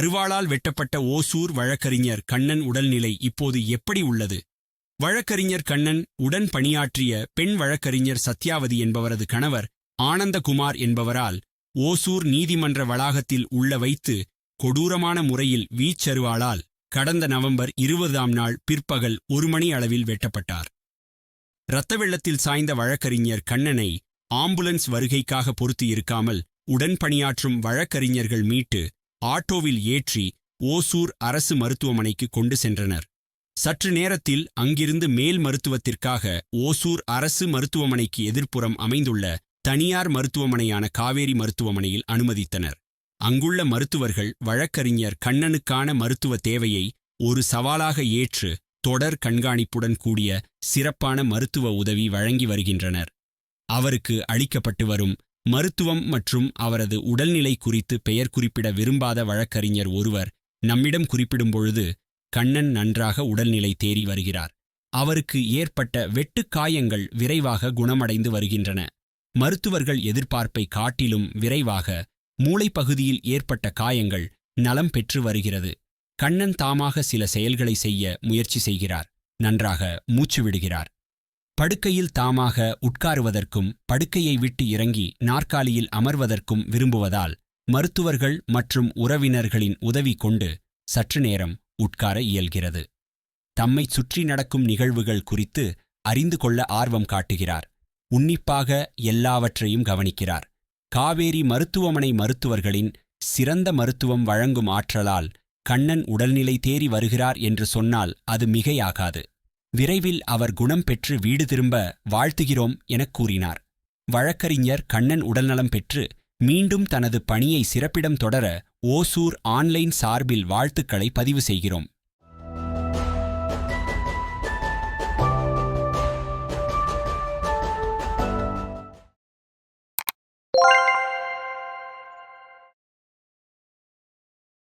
அருவாளால் வெட்டப்பட்ட ஓசூர் வழக்கறிஞர் கண்ணன் உடல்நிலை இப்போது எப்படி உள்ளது? வழக்கறிஞர் கண்ணன் உடன் பணியாற்றிய பெண் வழக்கறிஞர் சத்யாவதி என்பவரது கணவர் ஆனந்தகுமார் என்பவரால் ஓசூர் நீதிமன்ற வளாகத்தில் உள்ள வைத்து கொடூரமான முறையில் வீச்சருவாளால் கடந்த நவம்பர் இருபதாம் நாள் பிற்பகல் ஒரு மணி அளவில் வெட்டப்பட்டார். இரத்த வெள்ளத்தில் சாய்ந்த வழக்கறிஞர் கண்ணனை ஆம்புலன்ஸ் வருகைக்காக பொறுத்து இருக்காமல் உடன் பணியாற்றும் வழக்கறிஞர்கள் மீட்டு ஆட்டோவில் ஏற்றி ஓசூர் அரசு மருத்துவமனைக்கு கொண்டு சென்றனர். சற்று நேரத்தில் அங்கிருந்து மேல் மருத்துவத்திற்காக ஓசூர் அரசு மருத்துவமனைக்கு எதிர்ப்புறம் அமைந்துள்ள தனியார் மருத்துவமனையான காவேரி மருத்துவமனையில் அனுமதித்தனர். அங்குள்ள மருத்துவர்கள் வழக்கறிஞர் கண்ணனுக்கான மருத்துவ தேவையை ஒரு சவாலாக ஏற்று தொடர் கண்காணிப்புடன் கூடிய சிறப்பான மருத்துவ உதவி வழங்கி வருகின்றனர். அவருக்கு அளிக்கப்பட்டு வரும் மருத்துவம் மற்றும் அவரது உடல்நிலை குறித்து பெயர் குறிப்பிட விரும்பாத வழக்கறிஞர் ஒருவர் நம்மிடம் குறிப்பிடும்பொழுது கண்ணன் நன்றாக உடல்நிலை தேறி வருகிறார். அவருக்கு ஏற்பட்ட வெட்டுக் காயங்கள் விரைவாக குணமடைந்து வருகின்றன. மருத்துவர்கள் எதிர்பார்ப்பை காட்டிலும் விரைவாக மூளைப்பகுதியில் ஏற்பட்ட காயங்கள் நலம் பெற்று வருகிறது. கண்ணன் தாமாக சில செயல்களை செய்ய முயற்சி செய்கிறார். நன்றாக மூச்சு விடுகிறார். படுக்கையில் தாமாக உட்காருவதற்கும் படுக்கையை விட்டு இறங்கி நாற்காலியில் அமர்வதற்கும் விரும்புவதால் மருத்துவர்கள் மற்றும் உறவினர்களின் உதவி கொண்டு சற்று நேரம் உட்கார இயல்கிறது. தம்மை சுற்றி நடக்கும் நிகழ்வுகள் குறித்து அறிந்து கொள்ள ஆர்வம் காட்டுகிறார். உன்னிப்பாக எல்லாவற்றையும் கவனிக்கிறார். காவேரி மருத்துவமனை மருத்துவர்களின் சிறந்த மருத்துவம் வழங்கும் ஆற்றலால் கண்ணன் உடல்நிலை தேறி வருகிறார் என்று சொன்னால் அது மிகையாகாது. விரைவில் அவர் குணம் பெற்று வீடு திரும்ப வாழ்த்துகிறோம் எனக் கூறினார். வழக்கறிஞர் கண்ணன் உடல்நலம் பெற்று மீண்டும் தனது பணியை சிறப்பிடம் தொடர ஓசூர் ஆன்லைன் சார்பில் வாழ்த்துக்களை பதிவு செய்கிறோம். you